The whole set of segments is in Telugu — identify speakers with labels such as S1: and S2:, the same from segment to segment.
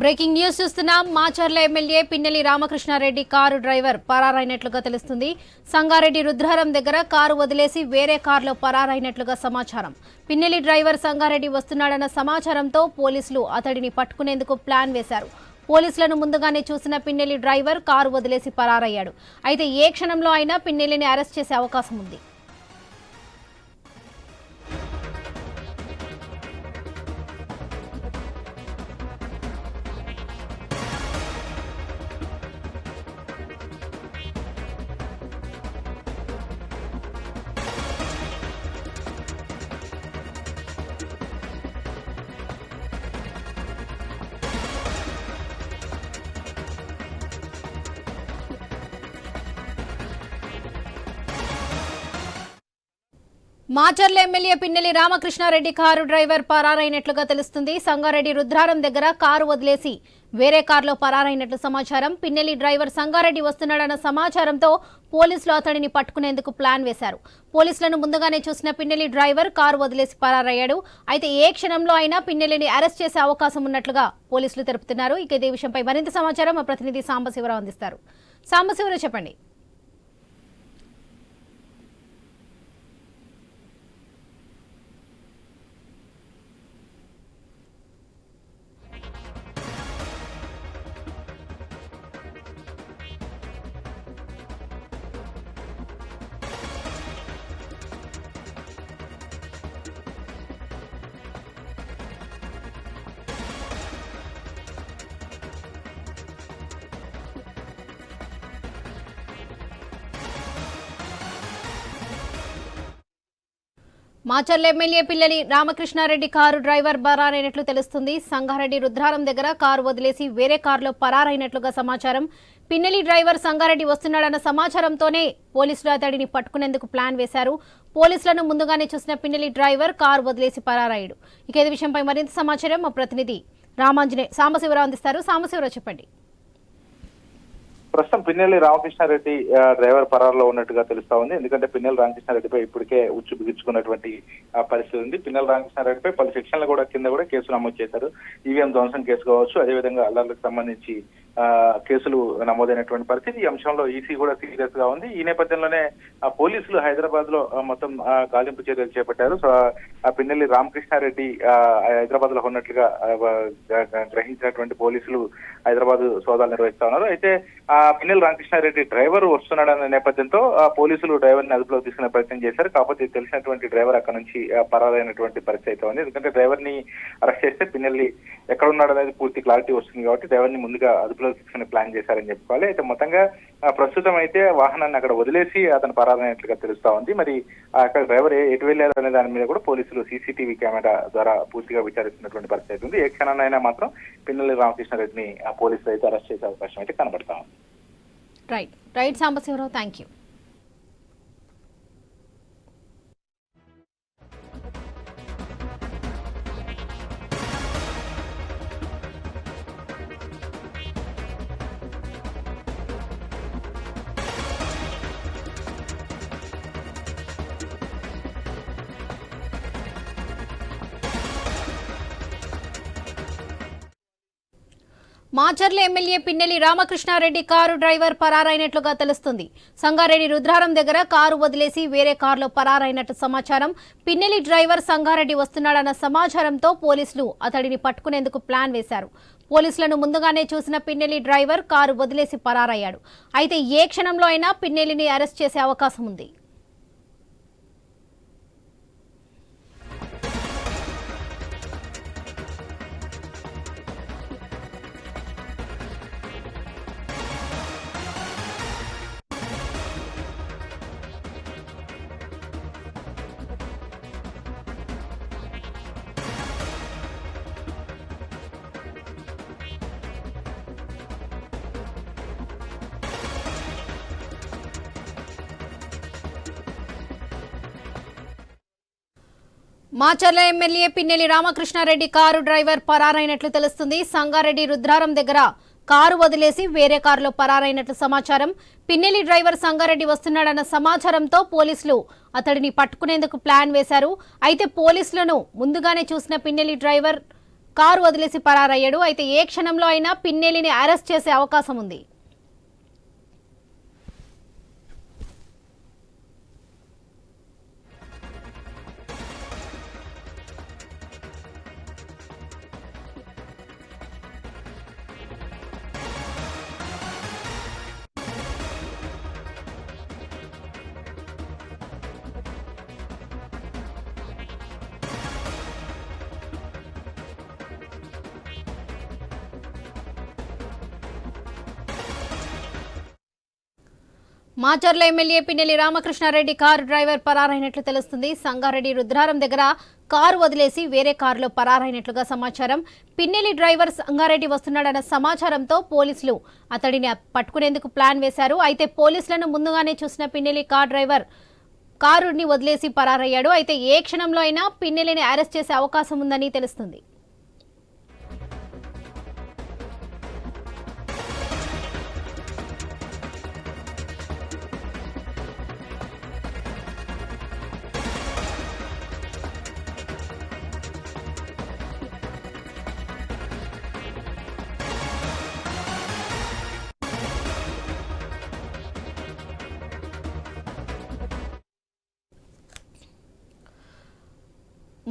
S1: బ్రేకింగ్ న్యూస్ చూస్తున్నాం. Macherla MLA Pinnelli Ramakrishna Reddy car driver పరారైనట్లుగా తెలుస్తుంది. సంగారెడ్డి రుద్రారం దగ్గర కారు వదిలేసి వేరే కారులో పరారైనట్లుగా సమాచారం. పిన్నెలి డ్రైవర్ సంగారెడ్డి వస్తున్నాడన్న సమాచారంతో పోలీసులు అతడిని పట్టుకునేందుకు ప్లాన్ వేశారు. పోలీసులను ముందుగానే చూసిన పిన్నెలి డ్రైవర్ కారు వదిలేసి పరారయ్యాడు. అయితే ఏ క్షణంలో అయినా పిన్నెలిని అరెస్ట్ చేసే అవకాశం ఉంది. Macherla MLA Pinnelli Ramakrishna Reddy car driver పరారైనట్లుగా తెలుస్తుంది. సంగారెడ్డి రుద్రారం దగ్గర కారు వదిలేసి వేరే కారులో పరారైనట్లు సమాచారం. పిన్నెలి డ్రైవర్ సంగారెడ్డి వస్తున్నాడన్న సమాచారంతో పోలీసులు అతడిని పట్టుకునేందుకు ప్లాన్ వేశారు. పోలీసులను ముందుగానే చూసిన పిన్నెలి డ్రైవర్ కారు వదిలేసి పరారయ్యాడు. అయితే ఏ క్షణంలో అయినా పిన్నెలిని అరెస్ట్ చేసే అవకాశం ఉన్నట్లుగా పోలీసులు తెలుపుతున్నారు. ఇక ఇదే విషయంపై మరింత సమాచారం మా ప్రతినిధి సాంబశివరావు అందిస్తారు. సాంబశివరావు చెప్పండి. Macherla MLA Pinnelli Ramakrishna Reddy car driver పరారైనట్లు తెలుస్తుంది. సంగారెడ్డి రుద్రారం దగ్గర కారు వదిలేసి వేరే కారులో పరారైనట్లుగా సమాచారం. పిన్నెలి డ్రైవర్ సంగారెడ్డి వస్తున్నాడన్న సమాచారంతోనే పోలీసులు అతడిని పట్టుకునేందుకు ప్లాన్ వేశారు. పోలీసులను ముందుగానే చూసిన పిన్నెలి డ్రైవర్ కారు వదిలేసి పరారాయుడు. ఇక ఈ విషయంపై మరింత సమాచారం మా ప్రతినిధి రామాంజనే సాంబశివరావు అందిస్తారు. సాంబశివరావు చెప్పండి.
S2: ప్రస్తుతం పిన్నెల్లి రామకృష్ణారెడ్డి డ్రైవర్ పరారులో ఉన్నట్టుగా తెలుస్తా ఉంది. ఎందుకంటే పిన్నెల్లి రామకృష్ణారెడ్డిపై ఇప్పటికే ఉచ్చు బిగించుకున్నటువంటి పరిస్థితి ఉంది. పిన్నెల్లి రామకృష్ణారెడ్డిపై పలు సెక్షన్లు కూడా కింద కూడా కేసు నమోదు చేశారు. ఈవీఎం ధ్వంసం కేసు కావచ్చు అదేవిధంగా అల్లర్లకు సంబంధించి కేసులు నమోదైనటువంటి పరిస్థితి. ఈ అంశంలో ఈసీ కూడా సీరియస్గా ఉంది. ఈ నేపథ్యంలోనే పోలీసులు హైదరాబాద్లో మొత్తం గాలింపు చర్యలు చేపట్టారు. సో ఆ పిన్నెల్లి రామకృష్ణారెడ్డి హైదరాబాద్లో ఉన్నట్లుగా గ్రహించినటువంటి పోలీసులు హైదరాబాద్ సోదాలు నిర్వహిస్తా ఉన్నారు. అయితే ఆ పిన్నెల్లి రామకృష్ణారెడ్డి డ్రైవర్ వస్తున్నాడన్న నేపథ్యంతో ఆ పోలీసులు డ్రైవర్ని అదుపులో తీసుకునే ప్రయత్నం చేశారు. కాకపోతే తెలిసినటువంటి డ్రైవర్ అక్కడ నుంచి పరారైనటువంటి పరిస్థితి అయితే ఉంది. ఎందుకంటే డ్రైవర్ని అరెస్ట్ చేస్తే పిన్నెల్లి ఎక్కడ ఉన్నాడు అనేది పూర్తి క్లారిటీ వస్తుంది కాబట్టి డ్రైవర్ని ముందుగా అదుపులో అదుపులోకి తీసుకునే ప్లాన్ చేశారని చెప్పుకోవాలి. అయితే మొత్తంగా ప్రస్తుతం అయితే వాహనాన్ని అక్కడ వదిలేసి అతను పరారైనట్లుగా తెలుస్తా ఉంది. మరి అక్కడ డ్రైవర్ ఎటు వెళ్ళారు అనే దాని మీద కూడా పోలీసులు సీసీటీవీ కెమెరా ద్వారా పూర్తిగా విచారిస్తున్నటువంటి పరిస్థితి ఉంది. ఏ క్షణాన్నైనా మాత్రం పిన్నెల్లి రామకృష్ణారెడ్డిని ఆ పోలీసులు అయితే అరెస్ట్ చేసే అవకాశం అయితే కనబడతా ఉంది.
S1: Right right Sambasiva Rao thank you Macherla MLA Pinnelli Ramakrishna Reddy car driver పరారైనట్లుగా తెలుస్తుంది. సంగారెడ్డి రుద్రారం దగ్గర కారు వదిలేసి వేరే కారులో పరారైనట్టు సమాచారం. పిన్నెలి డ్రైవర్ సంగారెడ్డి వస్తున్నాడన్న సమాచారంతో పోలీసులు అతడిని పట్టుకునేందుకు ప్లాన్ వేశారు. పోలీసులను ముందుగానే చూసిన పిన్నెలి డ్రైవర్ కారు వదిలేసి పరారయ్యాడు. అయితే ఏ క్షణంలో అయినా పిన్నెలిని అరెస్ట్ చేసే అవకాశం ఉంది. Macherla MLA Pinnelli Ramakrishna Reddy car driver పరారైనట్లు తెలుస్తుంది. సంగారెడ్డి రుద్రారం దగ్గర కారు వదిలేసి వేరే కారులో పరారైనట్లు సమాచారం. పిన్నెలి డ్రైవర్ సంగారెడ్డి వస్తున్నాడన్న సమాచారంతో పోలీసులు అతడిని పట్టుకునేందుకు ప్లాన్ వేశారు. అయితే పోలీసులను ముందుగానే చూసిన పిన్నెలి డ్రైవర్ కారు వదిలేసి పరారయ్యాడు. అయితే ఏ క్షణంలో అయినా పిన్నెలిని అరెస్ట్ చేసే అవకాశం ఉంది. Macherla MLA Pinnelli Ramakrishna Reddy car driver పరారైనట్లు తెలుస్తుంది. సంగారెడ్డి రుద్రారం దగ్గర కారు వదిలేసి వేరే కారులో పరారైనట్లుగా సమాచారం. పిన్నెల్లి డ్రైవర్ సంగారెడ్డి వస్తున్నాడన్న సమాచారంతో పోలీసులు అతడిని పట్టుకునేందుకు ప్లాన్ వేశారు. అయితే పోలీసులను ముందుగానే చూసిన పిన్నెల్లి కార్ డ్రైవర్ కారుని వదిలేసి పరారయ్యాడు. అయితే ఏ క్షణంలో అయినా పిన్నెల్లిని అరెస్ట్ చేసే అవకాశం ఉందని తెలుస్తుంది.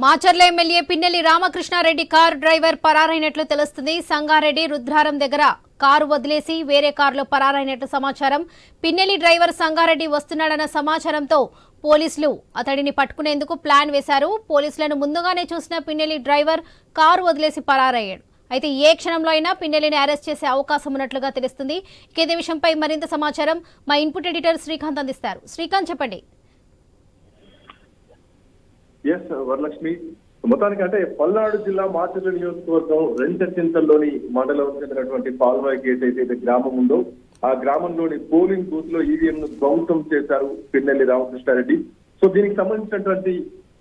S1: Macherla MLA Pinnelli Ramakrishna Reddy car driver పరారైనట్లు తెలుస్తుంది. సంగారెడ్డి రుద్రారం దగ్గర కారు వదిలేసి వేరే కారులో పరారైనట్లు సమాచారం. పిన్నెల్లి డ్రైవర్ సంగారెడ్డి వస్తున్నాడన్న సమాచారంతో పోలీసులు అతడిని పట్టుకునేందుకు ప్లాన్ వేశారు. పోలీసులను ముందుగానే చూసిన పిన్నెల్లి డ్రైవర్ కారు వదిలేసి పరారయ్యాడు. అయితే ఏ క్షణంలో అయినా పిన్నెల్లిని అరెస్ట్ చేసే అవకాశం ఉన్నట్లుగా తెలుస్తుంది. ఇక ఇదే విషయంపై మరింత సమాచారం మా ఇన్పుట్ ఎడిటర్ శ్రీకాంత్ అందిస్తారు. శ్రీకాంత్ చెప్పండి.
S3: ఎస్ వరలక్ష్మి. మొత్తానికి అంటే పల్నాడు జిల్లా మాచర్ల నియోజకవర్గం రెంచచింతల్లోని మండలం చెందినటువంటి పాల్వాయికి గేట్ అయితే గ్రామం ఉందో ఆ గ్రామంలోని పోలింగ్ బూత్లో ఈవీఎం ను ధ్వంసం చేశారు పిన్నెల్లి రామకృష్ణారెడ్డి. సో దీనికి సంబంధించినటువంటి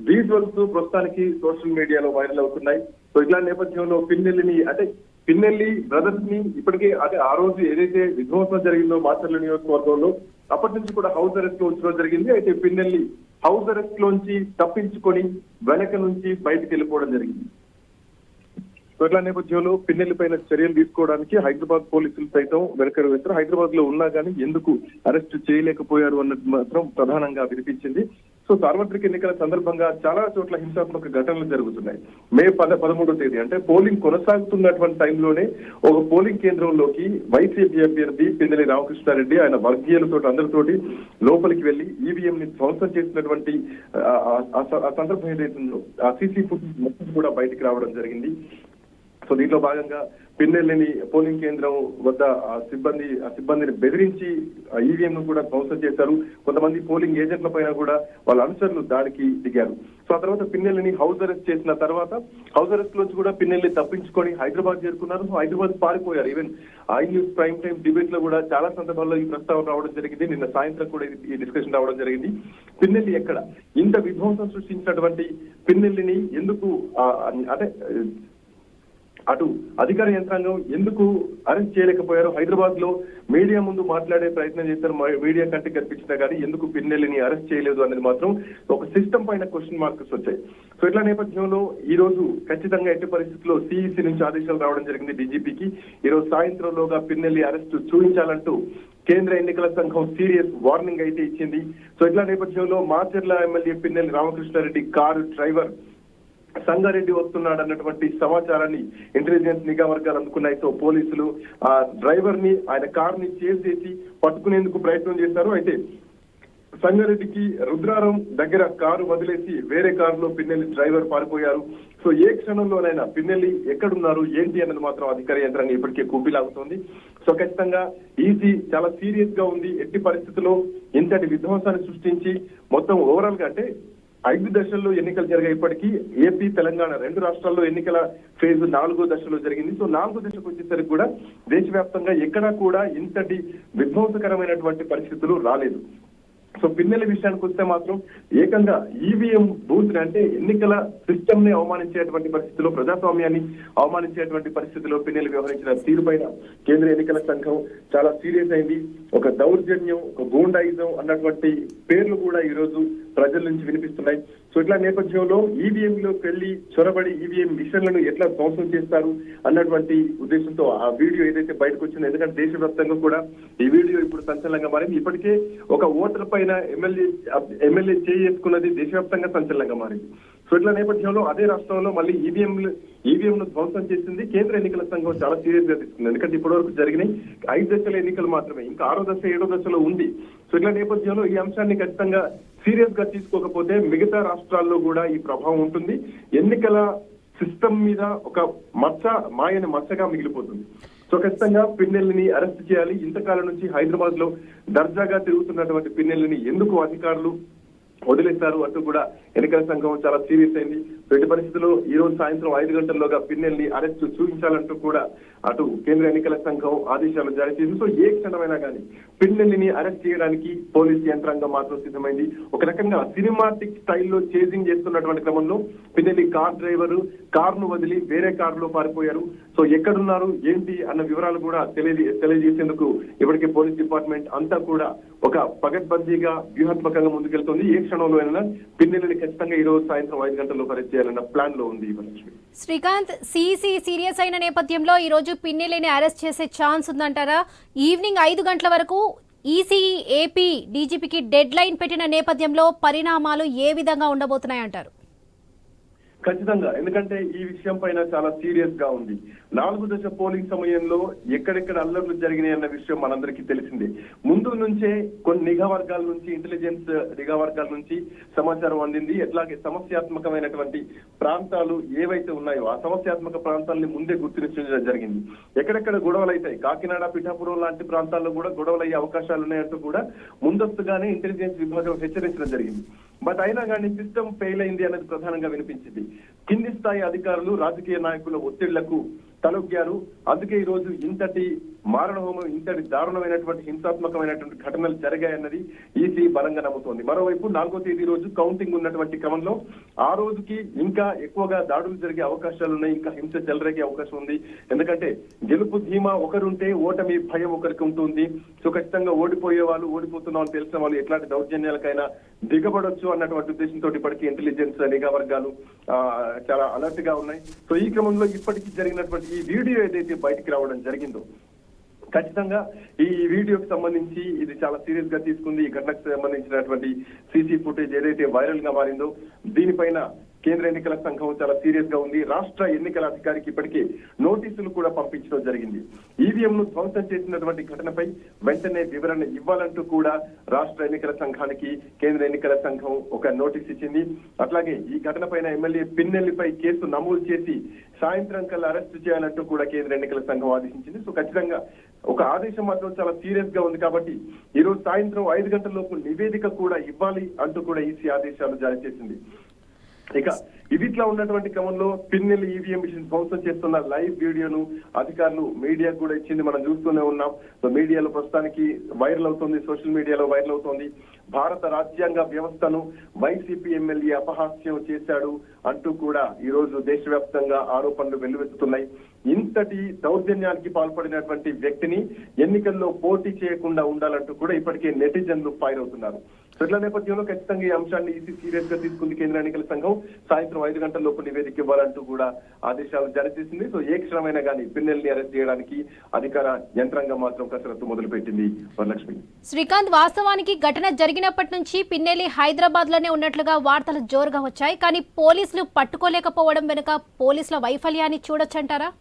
S3: విజువల్స్ ప్రస్తుతానికి సోషల్ మీడియాలో వైరల్ అవుతున్నాయి. సో ఇట్లాంటి నేపథ్యంలో పిన్నెల్లిని అంటే పిన్నెల్లి బ్రదర్స్ని ఇప్పటికే అదే ఆ రోజు ఏదైతే విధ్వంసం జరిగిందో మాచర్ల నియోజకవర్గంలో అప్పటి నుంచి కూడా హౌస్ అరెస్ట్లో ఉంచడం జరిగింది. అయితే పిన్నెల్లి హౌస్ అరెస్ట్ లోంచి తప్పించుకొని వెనక నుంచి బయటకు వెళ్ళిపోవడం జరిగింది. సో ఇట్లా నేపథ్యంలో పిన్నెల్లి పైన చర్యలు తీసుకోవడానికి హైదరాబాద్ పోలీసులు సైతం వెనకరు వేస్తారు హైదరాబాద్లో ఉన్నా కానీ ఎందుకు అరెస్ట్ చేయలేకపోయారు అన్నది మాత్రం ప్రధానంగా వినిపించింది. సో సార్వత్రిక ఎన్నికల సందర్భంగా చాలా చోట్ల హింసాత్మక ఘటనలు జరుగుతున్నాయి. మే పద పదమూడో తేదీ అంటే పోలింగ్ కొనసాగుతున్నటువంటి టైంలోనే ఒక పోలింగ్ కేంద్రంలోకి వైసీపీ అభ్యర్థి పిన్నెలి రామకృష్ణారెడ్డి ఆయన వర్గీయులతో అందరితోటి లోపలికి వెళ్ళి ఈవీఎం ని ధ్వంసం చేసినటువంటి ఆ- సందర్భం ఏదైతుందో ఆ సీసీ ఫుటేజ్ మొత్తం కూడా బయటికి రావడం జరిగింది. సో దీంట్లో భాగంగా పిన్నెల్లిని పోలింగ్ కేంద్రం వద్ద ఆ సిబ్బంది ఆ సిబ్బందిని బెదిరించి ఈవీఎం ను కూడా ధ్వంసం చేశారు. కొంతమంది పోలింగ్ ఏజెంట్ల పైన కూడా వాళ్ళ అనుచరులు దాడికి దిగారు. సో ఆ తర్వాత పిన్నెల్లిని హౌస్ అరెస్ట్ చేసిన తర్వాత హౌస్ అరెస్ట్ నుంచి కూడా పిన్నెల్లి తప్పించుకొని హైదరాబాద్ చేరుకున్నారు. సో హైదరాబాద్ పారిపోయారు. Even I News prime time డిబేట్లో కూడా చాలా సందర్భాల్లో ఈ ప్రస్తావన రావడం జరిగింది. నిన్న సాయంత్రం కూడా ఈ డిస్కషన్ రావడం జరిగింది. పిన్నెల్లి ఎక్కడ? ఇంత విధ్వంసం సృష్టించినటువంటి పిన్నెల్లిని ఎందుకు అంటే అటు అధికార యంత్రాంగం ఎందుకు అరెస్ట్ చేయలేకపోయారు హైదరాబాద్లో మీడియా ముందు మాట్లాడే ప్రయత్నం చేశారు మీడియా కంటే కనిపించినా కానీ ఎందుకు పిన్నెల్లిని అరెస్ట్ చేయలేదు అనేది మాత్రం ఒక సిస్టమ్ పైన క్వశ్చన్ మార్క్స్ వచ్చాయి. సో ఇట్లా నేపథ్యంలో ఈ రోజు ఖచ్చితంగా ఎట్టి పరిస్థితుల్లో సిఇసి నుంచి ఆదేశాలు రావడం జరిగింది డీజీపీకి ఈ రోజు సాయంత్రంలోగా పిన్నెల్లి అరెస్ట్ చూపించాలంటూ కేంద్ర ఎన్నికల సంఘం సీరియస్ వార్నింగ్ అయితే ఇచ్చింది. సో ఇట్లా నేపథ్యంలో Macherla MLA Pinnelli Ramakrishna Reddy car driver Sangareddy వస్తున్నాడు అన్నటువంటి సమాచారాన్ని ఇంటెలిజెన్స్ నిఘా వర్గాలు అందుకున్నాయి. సో పోలీసులు ఆ డ్రైవర్ని ఆయన కార్ని చేసి పట్టుకునేందుకు ప్రయత్నం చేశారు. అయితే సంగారెడ్డికి రుద్రారం దగ్గర కారు వదిలేసి వేరే కారులో పిన్నెల్లి డ్రైవర్ పారిపోయారు. సో ఏ క్షణంలోనైనా పిన్నెల్లి ఎక్కడున్నారు ఏంటి అన్నది మాత్రం అధికార యంత్రాన్ని ఇప్పటికే కూపిలాగుతోంది. సో ఖచ్చితంగా ఈసీ చాలా సీరియస్గా ఉంది. ఎట్టి పరిస్థితుల్లో ఇంతటి విధ్వంసాన్ని సృష్టించి మొత్తం ఓవరాల్గా అంటే ఐదు దశల్లో ఎన్నికలు జరిగేప్పటికీ ఏపీ తెలంగాణ రెండు రాష్ట్రాల్లో ఎన్నికల ఫేజ్ నాలుగో దశలో జరిగింది. సో నాలుగో దశకు వచ్చేసరికి కూడా దేశవ్యాప్తంగా ఎక్కడా కూడా ఇంతటి విధ్వంసకరమైనటువంటి పరిస్థితులు రాలేదు. సో పిన్నెల విషయానికి వస్తే మాత్రం ఏకంగా ఈవీఎం బూత్ అంటే ఎన్నికల సిస్టమ్ని అవమానించేటువంటి పరిస్థితిలో ప్రజాస్వామ్యాన్ని అవమానించేటువంటి పరిస్థితిలో పిన్నెలు వ్యవహరించిన తీరుపైన కేంద్ర ఎన్నికల సంఘం చాలా సీరియస్ అయింది. ఒక దౌర్జన్యం ఒక గూండాయిజం అన్నటువంటి పేర్లు కూడా ఈ రోజు ప్రజల నుంచి వినిపిస్తున్నాయి. సో ఇట్లా నేపథ్యంలో ఈవీఎం లోకి వెళ్ళి చొరబడి ఈవీఎం మిషన్లను ఎట్లా ధ్వంసం చేస్తారు అన్నటువంటి ఉద్దేశంతో ఆ వీడియో ఏదైతే బయటకు వచ్చిందో ఎందుకంటే దేశవ్యాప్తంగా కూడా ఈ వీడియో ఇప్పుడు సంచలనంగా మారింది. ఇప్పటికే ఒక ఓటర్ పైన ఎమ్మెల్యే ఎమ్మెల్యే చేసుకున్నది దేశవ్యాప్తంగా సంచలనంగా మారింది. సో ఇట్లా నేపథ్యంలో అదే రాష్ట్రంలో మళ్ళీ ఈవీఎం ఈవీఎం ను ధ్వంసం చేసింది కేంద్ర ఎన్నికల సంఘం చాలా సీరియస్గా తీసుకుంది. ఎందుకంటే ఇప్పటివరకు జరిగినాయి ఐదు దశల ఎన్నికలు మాత్రమే. ఇంకా ఆరో దశ ఏడో దశలో ఉంది. సో ఇట్లా నేపథ్యంలో ఈ అంశాన్ని ఖచ్చితంగా సీరియస్గా తీసుకోకపోతే మిగతా రాష్ట్రాల్లో కూడా ఈ ప్రభావం ఉంటుంది. ఎన్నికల సిస్టమ్ మీద ఒక మచ్చ మాయని మచ్చగా మిగిలిపోతుంది. సో ఖచ్చితంగా పిన్నెల్ని అరెస్ట్ చేయాలి. ఇంతకాలం నుంచి హైదరాబాద్లో దర్జాగా తిరుగుతున్నటువంటి పిన్నెల్ని ఎందుకు అధికారులు వదిలేస్తారు అంటూ కూడా ఎన్నికల సంఘం చాలా సీరియస్ అయింది. పెట్టి పరిస్థితుల్లో ఈ రోజు సాయంత్రం ఐదు గంటల్లోగా పిన్నెల్ని అరెస్ట్ చూపించాలంటూ కూడా అటు కేంద్ర ఎన్నికల సంఘం ఆదేశాలు జారీ చేసింది. సో ఏ క్షణమైనా కానీ పిన్నెల్లిని అరెస్ట్ చేయడానికి పోలీస్ యంత్రాంగం మాత్రం సిద్ధమైంది. ఒక రకంగా సినిమాటిక్ స్టైల్లో చేజింగ్ చేస్తున్నటువంటి క్రమంలో పిన్నెల్లి కార్ డ్రైవర్ కార్ను వదిలి వేరే కార్లో పారిపోయారు. సో ఎక్కడున్నారు ఏంటి అన్న వివరాలు కూడా తెలియ తెలియజేసేందుకు ఇప్పటికే పోలీస్ డిపార్ట్మెంట్ అంతా కూడా ఒక పగడ్బందీగా వ్యూహాత్మకంగా ముందుకెళ్తుంది. ఏ క్షణంలో అయినా పిన్నెల్లిని ఖచ్చితంగా ఈ రోజు సాయంత్రం ఐదు గంటల్లో అరెస్ట్ చేయాలన్న ప్లాన్లో ఉంది
S1: శ్రీకాంత్ సిసి సీరియస్ అయిన నేపథ్యంలో ఈ రోజు పిన్నెలేని అరెస్ట్ చేసే ఛాన్స్ ఉందంటారా? ఈవినింగ్ ఐదు గంటల వరకు ఈసీ ఏపీ డీజీపీకి డెడ్ లైన్ పెట్టిన నేపథ్యంలో పరిణామాలు ఏ విధంగా ఉండబోతున్నాయంటారు?
S3: ఖచ్చితంగా. ఎందుకంటే ఈ విషయం పైన చాలా సీరియస్గా ఉంది. నాలుగు దశ పోలింగ్ సమయంలో ఎక్కడెక్కడ అల్లర్లు జరిగినాయి అన్న విషయం మనందరికీ తెలిసిందే. ముందు నుంచే కొన్ని నిఘా వర్గాల నుంచి ఇంటెలిజెన్స్ నిఘా వర్గాల నుంచి సమాచారం అందింది. ఎట్లాగే సమస్యాత్మకమైనటువంటి ప్రాంతాలు ఏవైతే ఉన్నాయో ఆ సమస్యాత్మక ప్రాంతాలని ముందే గుర్తించడం జరిగింది. ఎక్కడెక్కడ గొడవలు అవుతాయి కాకినాడ పిఠాపురం లాంటి ప్రాంతాల్లో కూడా గొడవలు అయ్యే అవకాశాలు ఉన్నాయంటూ కూడా ముందస్తుగానే ఇంటెలిజెన్స్ విభాగం హెచ్చరించడం జరిగింది. బట్ అయినా కానీ సిస్టమ్ ఫెయిల్ అయింది అనేది ప్రధానంగా వినిపించింది. కింది స్థాయి అధికారులు రాజకీయ నాయకుల ఒత్తిళ్ళకు తలొగ్గారు అందుకే ఈ రోజు ఇంతటి మారణ హోమం ఇంతటి దారుణమైనటువంటి హింసాత్మకమైనటువంటి ఘటనలు జరిగాయన్నది ఈసీ బలంగా నమ్ముతోంది. మరోవైపు నాలుగో తేదీ రోజు కౌంటింగ్ ఉన్నటువంటి క్రమంలో ఆ రోజుకి ఇంకా ఎక్కువగా దాడులు జరిగే అవకాశాలు ఉన్నాయి ఇంకా హింస చెలరేగే అవకాశం ఉంది. ఎందుకంటే గెలుపు ధీమా ఒకరుంటే ఓటమి భయం ఒకరికి ఉంటుంది. సో ఖచ్చితంగా ఓడిపోయే వాళ్ళు ఓడిపోతున్న వాళ్ళు తెలిసిన వాళ్ళు ఎట్లాంటి దౌర్జన్యాలకైనా దిగబడొచ్చు అన్నటువంటి ఉద్దేశంతో ఇప్పటికీ ఇంటెలిజెన్స్ నిఘా వర్గాలు చాలా అలర్ట్గా ఉన్నాయి. సో ఈ క్రమంలో ఇప్పటికీ జరిగినటువంటి ఈ వీడియో ఏదైతే బయటికి రావడం జరిగిందో ఖచ్చితంగా ఈ వీడియోకి సంబంధించి ఇది చాలా సీరియస్గా తీసుకుంది. ఈ ఘటనకు సంబంధించినటువంటి సీసీ ఫుటేజ్ ఏదైతే వైరల్గా మారిందో దీనిపైన కేంద్ర ఎన్నికల సంఘం చాలా సీరియస్గా ఉంది. రాష్ట్ర ఎన్నికల అధికారికి ఇప్పటికే నోటీసులు కూడా పంపించడం జరిగింది. ఈవీఎం ను ధ్వంసం చేసినటువంటి ఘటనపై వెంటనే వివరణ ఇవ్వాలంటూ కూడా రాష్ట్ర ఎన్నికల సంఘానికి కేంద్ర ఎన్నికల సంఘం ఒక నోటీస్ ఇచ్చింది. అట్లాగే ఈ ఘటన పైన ఎమ్మెల్యే పిన్నెల్లిపై కేసు నమోదు చేసి సాయంత్రం కల్లా అరెస్టు చేయాలంటూ కూడా కేంద్ర ఎన్నికల సంఘం ఆదేశించింది. సో ఖచ్చితంగా ఒక ఆదేశం మాత్రం చాలా సీరియస్గా ఉంది కాబట్టి ఈ రోజు సాయంత్రం ఐదు గంటల లోపు నివేదిక కూడా ఇవ్వాలి అంటూ కూడా ఈసీ ఆదేశాలు జారీ చేసింది. ఇక ఇది ఇట్లా ఉన్నటువంటి క్రమంలో పిన్నెల్ ఈవీఎం మిషన్ ధ్వంసం చేస్తున్న లైవ్ వీడియోను అధికారులు మీడియా కూడా ఇచ్చింది మనం చూస్తూనే ఉన్నాం. సో మీడియాలో ప్రస్తుతానికి వైరల్ అవుతుంది సోషల్ మీడియాలో వైరల్ అవుతుంది. భారత రాజ్యాంగ వ్యవస్థను వైసీపీ ఎమ్మెల్యే అపహాస్యం చేశాడు అంటూ కూడా ఈ రోజు దేశవ్యాప్తంగా ఆరోపణలు వెల్లువెత్తుతున్నాయి. ఇంతటి దౌర్జన్యానికి పాల్పడినటువంటి వ్యక్తిని ఎన్నికల్లో పోటీ చేయకుండా ఉండాలంటూ కూడా ఇప్పటికే నెటిజన్లు ఫైర్ అవుతున్నారు. ఇట్లా నేపథ్యంలో ఖచ్చితంగా ఈ అంశాన్ని ఈసీ సీరియస్గా తీసుకుంది కేంద్ర ఎన్నికల సంఘం. సాయంత్రం ఐదు గంటల లోపు నివేదిక ఇవ్వాలంటూ కూడా ఆదేశాలు జారీ చేసింది. సో ఏ క్షణమైనా కానీ పిన్నెల్ని అరెస్ట్ చేయడానికి అధికార యంత్రాంగం మాత్రం కసరత్తు మొదలుపెట్టింది వరలక్ష్మి.
S1: శ్రీకాంత్ వాస్తవానికి ఘటన జరిగినప్పటి నుంచి పిన్నెల్లి హైదరాబాద్లోనే ఉన్నట్లుగా వార్తలు జోరుగా వచ్చాయి. కానీ పోలీసులు పట్టుకోలేకపోవడం వెనుక పోలీసుల వైఫల్యాన్ని చూడొచ్చంటారా?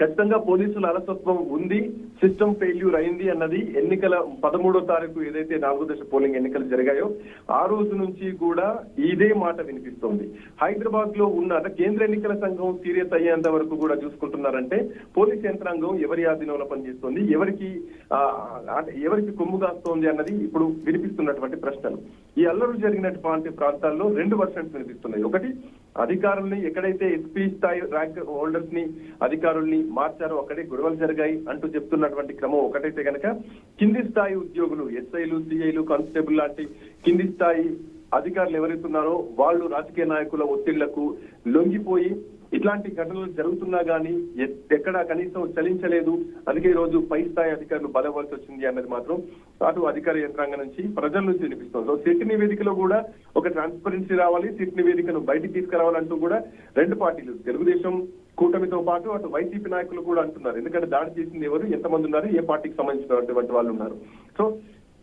S3: ఖచ్చితంగా పోలీసుల అలసత్వం ఉంది సిస్టమ్ ఫెయిల్యూర్ అయింది అన్నది ఎన్నికల పదమూడో తారీఖు ఏదైతే నాలుగో దశ పోలింగ్ ఎన్నికలు జరిగాయో ఆ రోజు నుంచి కూడా ఇదే మాట వినిపిస్తోంది. హైదరాబాద్లో ఉన్న కేంద్ర ఎన్నికల సంఘం సీరియస్ అయ్యేంత వరకు కూడా చూసుకుంటున్నారంటే పోలీస్ యంత్రాంగం ఎవరి ఆధీనంలో పనిచేస్తోంది ఎవరికి ఎవరికి కొమ్ము కాస్తోంది అన్నది ఇప్పుడు వినిపిస్తున్నటువంటి ప్రశ్నలు. ఈ అల్లరు జరిగినటువంటి ప్రాంతాల్లో రెండు వర్షన్స్ వినిపిస్తున్నాయి. ఒకటి అధికారుల్ని ఎక్కడైతే ఎస్పీ స్థాయి ర్యాంక్ హోల్డర్స్ని అధికారుల్ని మార్చారో అక్కడే గొడవలు జరిగాయి అంటూ చెప్తున్నటువంటి క్రమం ఒకటైతే కనుక కింది స్థాయి ఉద్యోగులు ఎస్ఐలు సిఐలు కానిస్టేబుల్ లాంటి కింది స్థాయి అధికారులు ఎవరైతున్నారో వాళ్ళు రాజకీయ నాయకుల ఒత్తిళ్ళకు లొంగిపోయి ఇట్లాంటి ఘటనలు జరుగుతున్నా గానీ ఎక్కడ ఎక్కడా కనీసం చలించలేదు. అందుకే ఈ రోజు పై స్థాయి అధికారులు బలవలసి వచ్చింది అన్నది మాత్రం అటు అధికార యంత్రాంగం నుంచి ప్రజల నుంచి వినిపిస్తుంది. సో సిట్ నివేదికలో కూడా ఒక ట్రాన్స్పరెన్సీ రావాలి సిట్ నివేదికను బయటికి తీసుకురావాలంటూ కూడా రెండు పార్టీలు తెలుగుదేశం కూటమితో పాటు అటు వైసీపీ నాయకులు కూడా అంటున్నారు. ఎందుకంటే దాడి చేసింది ఎవరు? ఎంతమంది ఉన్నారు? ఏ పార్టీకి సంబంధించినటువంటి వాళ్ళు ఉన్నారు? సో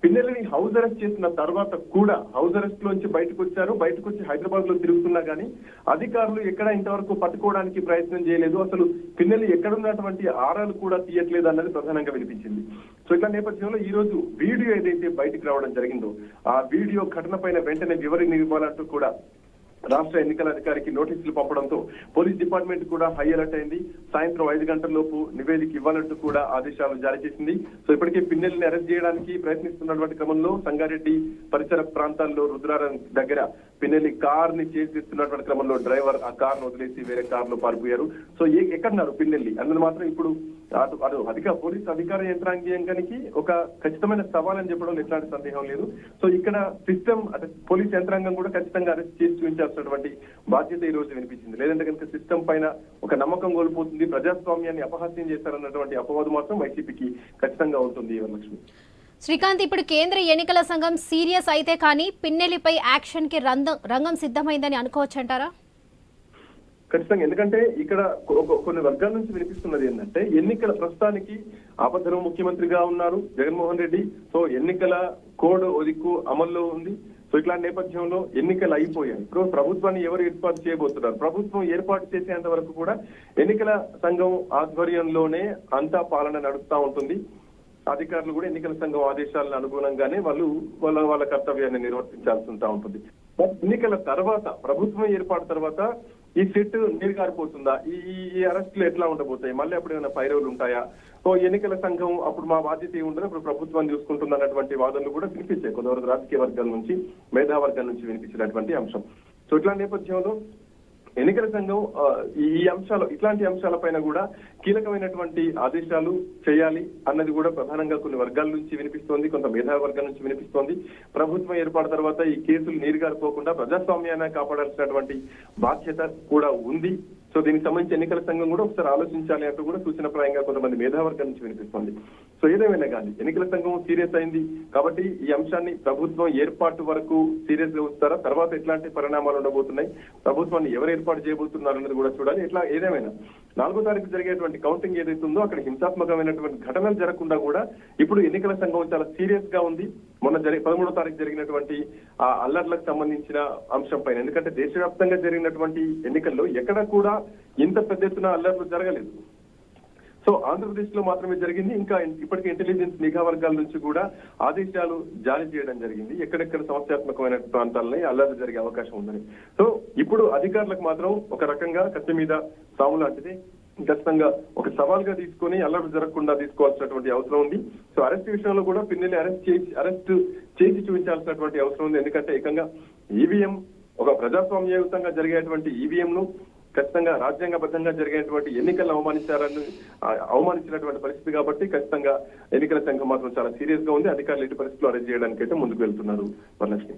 S3: పిల్లల్ని హౌస్ అరెస్ట్ చేసిన తర్వాత కూడా హౌస్ అరెస్ట్ లోంచి బయటకు వచ్చారు. బయటకు వచ్చి హైదరాబాద్లో తిరుగుతున్నా గానీ అధికారులు ఎక్కడ ఇంతవరకు పట్టుకోవడానికి ప్రయత్నం చేయలేదు. అసలు పిన్నెలు ఎక్కడున్నటువంటి ఆరాలు కూడా తీయట్లేదు అన్నది ప్రధానంగా వినిపించింది. సో ఇట్లా నేపథ్యంలో ఈ రోజు వీడియో ఏదైతే బయటకు రావడం జరిగిందో ఆ వీడియో ఘటన పైన వెంటనే వివరణ ఇవ్వాలంటూ కూడా రాష్ట్ర ఎన్నికల అధికారికి నోటీసులు పంపడంతో పోలీస్ డిపార్ట్మెంట్ కూడా హై అలర్ట్ అయింది. సాయంత్రం ఐదు గంటల లోపు నివేదిక ఇవ్వాలంటూ కూడా ఆదేశాలు జారీ చేసింది. సో ఇప్పటికే పిన్నెల్ని అరెస్ట్ చేయడానికి ప్రయత్నిస్తున్నటువంటి క్రమంలో సంగారెడ్డి పరిసర ప్రాంతాల్లో రుద్రారం దగ్గర పిన్నెల్లి కార్ని చేసిస్తున్నటువంటి క్రమంలో డ్రైవర్ ఆ కార్ వదిలేసి వేరే కార్లో పారిపోయారు. సో ఏ- ఎక్కడున్నారు పిన్నెల్లి? అందులో మాత్రం ఇప్పుడు అటు అటు అధిక పోలీస్ అధికార యంత్రాంగానికి ఒక ఖచ్చితమైన సవాల్ అని చెప్పడంలో ఎట్లాంటి సందేహం లేదు. సో ఇక్కడ సిస్టమ్ అంటే పోలీస్ యంత్రాంగం కూడా ఖచ్చితంగా అరెస్ట్ చేసి చూపించాల్సినటువంటి బాధ్యత ఈ రోజు వినిపించింది. లేదంటే కనుక సిస్టమ్ పైన ఒక నమ్మకం కోల్పోతుంది ప్రజాస్వామ్యాన్ని అపహాస్యం చేస్తారన్నటువంటి అపవాదు మాత్రం వైసీపీకి ఖచ్చితంగా ఉంటుంది వరలక్ష్మి.
S1: శ్రీకాంత్ ఇప్పుడు కేంద్ర ఎన్నికల సంఘం సీరియస్ అయితే కానీ పిన్నెలిపై యాక్షన్కి రంగం రంగం సిద్ధమైందని అనుకోవచ్చంటారా?
S3: ఖచ్చితంగా. ఎందుకంటే ఇక్కడ కొన్ని వర్గాల నుంచి వినిపిస్తున్నది ఏంటంటే ఎన్నికల ప్రస్తుతానికి ఆపద్ధర్మ ముఖ్యమంత్రిగా ఉన్నారు జగన్మోహన్ రెడ్డి. సో ఎన్నికల కోడ్ ఓ దిక్కు అమల్లో ఉంది. సో ఇట్లాంటి నేపథ్యంలో ఎన్నికలు అయిపోయాయి. ఇప్పుడు ప్రభుత్వాన్ని ఎవరు ఏర్పాటు చేయబోతున్నారు? ప్రభుత్వం ఏర్పాటు చేసేంత వరకు కూడా ఎన్నికల సంఘం ఆధ్వర్యంలోనే అంతా పాలన నడుస్తూ ఉంటుంది. అధికారులు కూడా ఎన్నికల సంఘం ఆదేశాలను అనుగుణంగానే వాళ్ళు వాళ్ళ వాళ్ళ కర్తవ్యాన్ని నిర్వర్తించాల్సి ఉంటా ఉంటుంది. ఎన్నికల తర్వాత ప్రభుత్వం ఏర్పాటు తర్వాత ఈ సిట్ నీరు కారిపోతుందా ఈ- ఈ అరెస్టులు ఎట్లా ఉండబోతాయి? మళ్ళీ అప్పుడు ఏమైనా పైరవులు ఉంటాయా? సో ఎన్నికల సంఘం అప్పుడు మా బాధ్యత ఏమి ఉండదు అప్పుడు ప్రభుత్వం చూసుకుంటుంది అన్నటువంటి వాదనలు కూడా వినిపించాయి. కొంతవరకు రాజకీయ వర్గాల నుంచి మేధా వర్గాల నుంచి వినిపించినటువంటి అంశం. సో ఇట్లా నేపథ్యంలో ఎన్నికల సంఘం ఆ, ఈ ఈ అంశాలు ఇట్లాంటి అంశాలపైన కూడా కీలకమైనటువంటి ఆదేశాలు చేయాలి అన్నది కూడా ప్రధానంగా కొన్ని వర్గాల నుంచి వినిపిస్తోంది కొంత మేధావి వర్గాల నుంచి వినిపిస్తోంది. ప్రభుత్వం ఏర్పాటు తర్వాత ఈ కేసులు నీరుగారిపోకుండా ప్రజాస్వామ్యాన్ని కాపాడాల్సినటువంటి బాధ్యత కూడా ఉంది. సో దీనికి సంబంధించి ఎన్నికల సంఘం కూడా ఒకసారి ఆలోచించాలి అంటూ కూడా సూచనప్రాయంగా కొంతమంది మేధావర్గం నుంచి వినిపిస్తోంది. సో ఏదేమైనా కానీ ఎన్నికల సంఘం సీరియస్ అయింది కాబట్టి ఈ అంశాన్ని ప్రభుత్వం ఏర్పాటు వరకు సీరియస్గా ఉంచుతారా? తర్వాత ఎట్లాంటి పరిణామాలు ఉండబోతున్నాయి? ప్రభుత్వాన్ని ఎవరు ఏర్పాటు చేయబోతున్నారు అన్నది కూడా చూడాలి. ఎట్లా ఏదేమైనా నాలుగో తారీఖు జరిగేటువంటి కౌంటింగ్ ఏదైతే ఉందో అక్కడ హింసాత్మకమైనటువంటి ఘటనలు జరగకుండా కూడా ఇప్పుడు ఎన్నికల సంఘం చాలా సీరియస్గా ఉంది. మొన్న జరిగి పదమూడో తారీఖు జరిగినటువంటి ఆ అల్లర్లకు సంబంధించిన అంశం పైన. ఎందుకంటే దేశవ్యాప్తంగా జరిగినటువంటి ఎన్నికల్లో ఎక్కడ కూడా ఇంత పెద్ద ఎత్తున అల్లర్లు జరగలేదు. సో ఆంధ్రప్రదేశ్లో మాత్రమే జరిగింది. ఇంకా ఇప్పటికే ఇంటెలిజెన్స్ నిఘా వర్గాల నుంచి కూడా ఆదేశాలు జారీ చేయడం జరిగింది. ఎక్కడెక్కడ సమస్యాత్మకమైన ప్రాంతాలని అల్లర్లు జరిగే అవకాశం ఉందని. సో ఇప్పుడు అధికారులకు మాత్రం ఒక రకంగా కత్తి మీద సాము లాంటిది. ఖచ్చితంగా ఒక సవాల్గా తీసుకొని అల్లర్లు జరగకుండా తీసుకోవాల్సినటువంటి అవసరం ఉంది. సో అరెస్ట్ విషయంలో కూడా పిన్నెల్ని అరెస్ట్ చేసి అరెస్ట్ చేసి చూపించాల్సినటువంటి అవసరం ఉంది. ఎందుకంటే ఏకంగా ఈవీఎం ఒక ప్రజాస్వామ్యయుతంగా జరిగేటువంటి ఈవీఎం ను ఖచ్చితంగా రాజ్యాంగబద్ధంగా జరిగేటువంటి ఎన్నికలను అవమానించారని అవమానించినటువంటి పరిస్థితి కాబట్టి ఖచ్చితంగా ఎన్నికల సంఘం మాత్రం చాలా సీరియస్గా ఉంది. అధికారులు ఇటు పరిస్థితులు అరెస్ట్ చేయడానికి అయితే ముందుకు వెళ్తున్నారు Varalakshmi.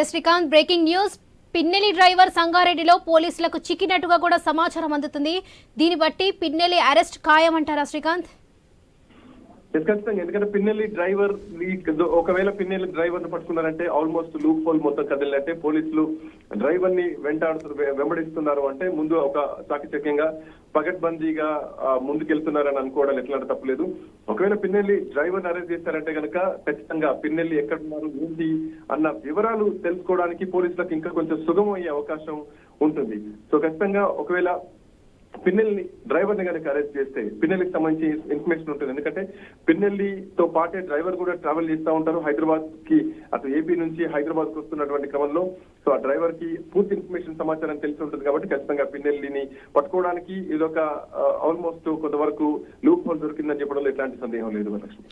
S1: S Srikanth breaking news Pinnelli driver సంగారెడ్డిలో పోలీసులకు చిక్కినట్టుగా కూడా సమాచారం అందుతుంది. దీన్ని బట్టి పిన్నెలి అరెస్ట్ ఖాయమంటారా శ్రీకాంత్?
S3: ఖచ్చితంగా. ఎందుకంటే పిన్నెల్లి డ్రైవర్ ఒకవేళ పిన్నెల్లి డ్రైవర్ను పట్టుకున్నారంటే ఆల్మోస్ట్ లూప్ హోల్ మొత్తం కదిలినట్టే పోలీసులు డ్రైవర్ని వెంటాడుతూ వెంబడిస్తున్నారు అంటే ముందు ఒక చాకచక్యంగా పగడ్బందీగా ముందుకెళ్తున్నారని అనుకోవడం ఎట్లాంటి తప్పలేదు ఒకవేళ పిన్నెల్లి డ్రైవర్ అరెస్ట్ చేశారంటే కనుక ఖచ్చితంగా పిన్నెల్లి ఎక్కడున్నారు ఏంటి అన్న వివరాలు తెలుసుకోవడానికి పోలీసులకు ఇంకా కొంచెం సుగమం అయ్యే అవకాశం ఉంటుంది. సో ఖచ్చితంగా ఒకవేళ పిన్నెల్ని డ్రైవర్ని కనుక అరెస్ట్ చేస్తే పిన్నెల్లికి సంబంధించి ఇన్ఫర్మేషన్ ఉంటుంది. ఎందుకంటే పిన్నెల్లితో పాటే డ్రైవర్ కూడా ట్రావెల్ చేస్తూ ఉంటారు. హైదరాబాద్కి అటు ఏపీ నుంచి హైదరాబాద్కు వస్తున్నటువంటి క్రమంలో. సో ఆ డ్రైవర్కి పూర్తి ఇన్ఫర్మేషన్ సమాచారం తెలిసి ఉంటుంది కాబట్టి ఖచ్చితంగా పిన్నెల్లిని పట్టుకోవడానికి ఇదొక ఆల్మోస్ట్ కొంతవరకు లూప్ హోల్ దొరికిందని చెప్పడంలో ఎట్లాంటి సందేహం లేదు లక్ష్మి